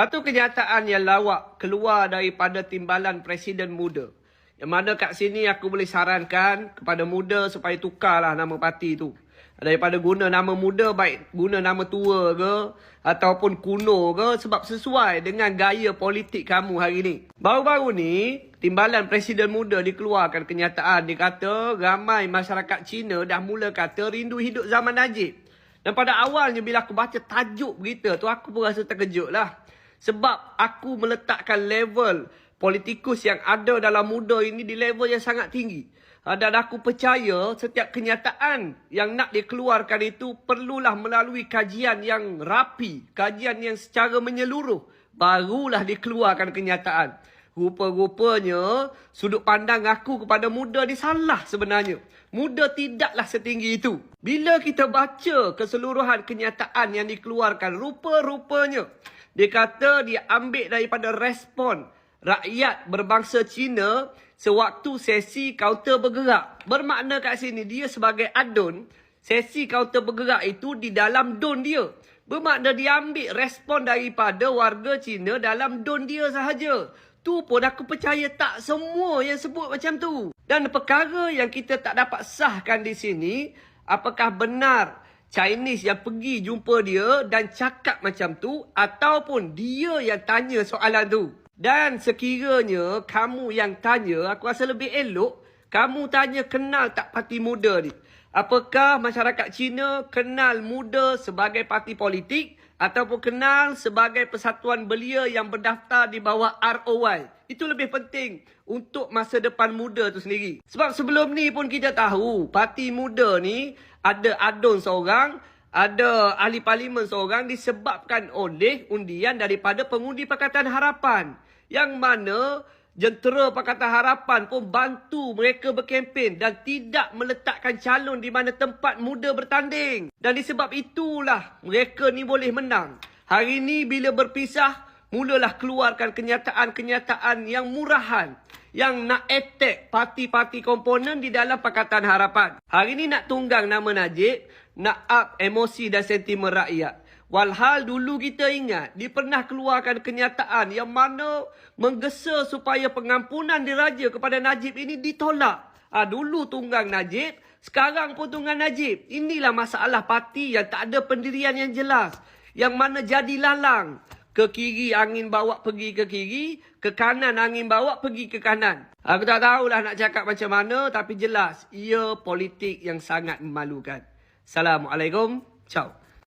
Satu kenyataan yang lawak keluar daripada timbalan Presiden Muda. Yang mana kat sini aku boleh sarankan kepada muda supaya tukarlah nama parti tu. Daripada guna nama muda baik guna nama tua ke ataupun kuno ke sebab sesuai dengan gaya politik kamu hari ni. Baru-baru ni timbalan Presiden Muda dikeluarkan kenyataan dia kata ramai masyarakat Cina dah mula kata rindu hidup zaman Najib. Dan pada awalnya bila aku baca tajuk berita tu aku pun rasa terkejut lah. Sebab aku meletakkan level politikus yang ada dalam muda ini di level yang sangat tinggi. Ah, Dan aku percaya setiap kenyataan yang nak dikeluarkan itu perlulah melalui kajian yang rapi. Kajian yang secara menyeluruh. Barulah dikeluarkan kenyataan. Rupa-rupanya sudut pandang aku kepada muda ni salah sebenarnya. Muda tidaklah setinggi itu. Bila kita baca keseluruhan kenyataan yang dikeluarkan, rupa-rupanya dia kata dia ambil daripada respon rakyat berbangsa Cina sewaktu sesi kaunter bergerak. Bermakna kat sini dia sebagai adun, sesi kaunter bergerak itu di dalam don dia. Bermakna dia ambil respon daripada warga Cina dalam don dia sahaja. Tu pun aku percaya tak semua yang sebut macam tu. Dan perkara yang kita tak dapat sahkan di sini, apakah benar Chinese yang pergi jumpa dia dan cakap macam tu ataupun dia yang tanya soalan tu. Dan sekiranya kamu yang tanya, aku rasa lebih elok kamu tanya kenal tak parti muda ni. Apakah masyarakat Cina kenal muda sebagai parti politik ataupun kenal sebagai persatuan belia yang berdaftar di bawah ROY. Itu lebih penting untuk masa depan muda tu sendiri. Sebab sebelum ni pun kita tahu parti muda ni ada adun seorang, ada ahli parlimen seorang disebabkan oleh undian daripada pengundi Pakatan Harapan. Yang mana jentera Pakatan Harapan pun bantu mereka berkempen dan tidak meletakkan calon di mana tempat muda bertanding. Dan disebab itulah mereka ni boleh menang. Hari ni bila berpisah, mulalah keluarkan kenyataan-kenyataan yang murahan yang nak attack parti-parti komponen di dalam Pakatan Harapan. Hari ni nak tunggang nama Najib, nak up emosi dan sentimen rakyat. Walhal dulu kita ingat, dia pernah keluarkan kenyataan yang mana menggesa supaya pengampunan diraja kepada Najib ini ditolak. Ha, dulu tunggang Najib, sekarang pun tunggang Najib. Inilah masalah parti yang tak ada pendirian yang jelas. Yang mana jadi lalang. Ke kiri angin bawa pergi ke kiri, ke kanan angin bawa pergi ke kanan. Aku tak tahulah nak cakap macam mana tapi jelas ia politik yang sangat memalukan. Assalamualaikum. Ciao.